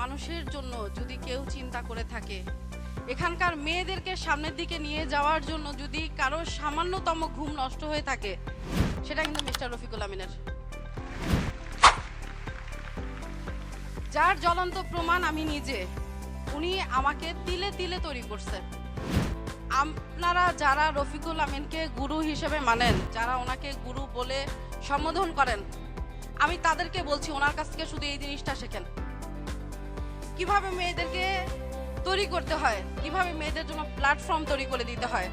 মানুষের জন্য যদি কেউ চিন্তা করে থাকে, এখানকার মেয়েদেরকে সামনের দিকে নিয়ে যাওয়ার জন্য যদি কারও সামান্যতম ঘুম নষ্ট হয়ে থাকে, সেটা কিন্তু মিস্টার রফিকুল আমিনের। যার জ্বলন্ত প্রমাণ আমি নিজে, উনি আমাকে তিলে তিলে তৈরি করছে। আপনারা যারা রফিকুল আমিনকে গুরু হিসেবে মানেন, যারা ওনাকে গুরু বলে সম্বোধন করেন, আমি তাদেরকে বলছি, ওনার কাছ থেকে শুধু এই জিনিসটা শেখেন। কীভাবে মেয়েদেরকে তৈরি করতে হয়? কীভাবে মেয়েদের জন্য প্ল্যাটফর্ম তৈরি করে দিতে হয়?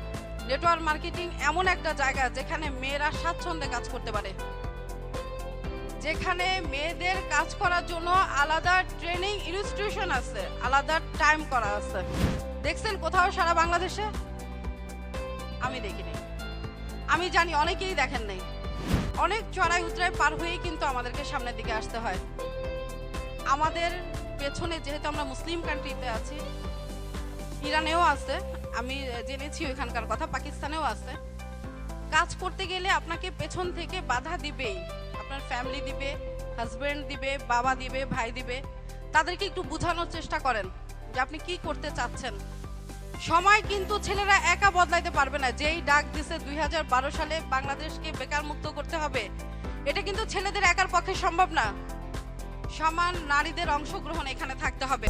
নেটওয়ার্ক মার্কেটিং এমন একটা জায়গা যেখানে মেয়েরা স্বাচ্ছন্দ্যে কাজ করতে পারে। যেখানে মেয়েদের কাজ করার জন্য আলাদা ট্রেনিং ইনস্টিটিউশন আছে, আলাদা টাইম করা আছে। দেখছেন কোথাও সারা বাংলাদেশে? আমি দেখিনি। আমি জানি অনেকেই দেখেন নাই। অনেক চড়াই উতরাই পার হয়েই কিন্তু আমাদেরকে সামনের দিকে আসতে হয়। আমাদের পেছনে যেহেতু আমরা মুসলিম কান্ট্রিতে আছি, ইরানেও আছে, আমি জেনেছি ওইখানকার কথা, পাকিস্তানেও আছে। কাজ করতে গেলে আপনাকে পেছন থেকে বাধা দিবেই। আপনার ফ্যামিলি দিবে হাজব্যান্ড দিবে, বাবা দিবে, ভাই দিবে। তাদেরকে একটু বোঝানোর চেষ্টা করেন যে আপনি কি করতে চাচ্ছেন। সময় কিন্তু ছেলেরা একা বদলাইতে পারবে না। যেই ডাক দিছে দুই হাজার বারো সালে বাংলাদেশকে বেকার মুক্ত করতে হবে, এটা কিন্তু ছেলেদের একার পক্ষে সম্ভব না। সমান নারীদের অংশগ্রহণ এখানে থাকতে হবে।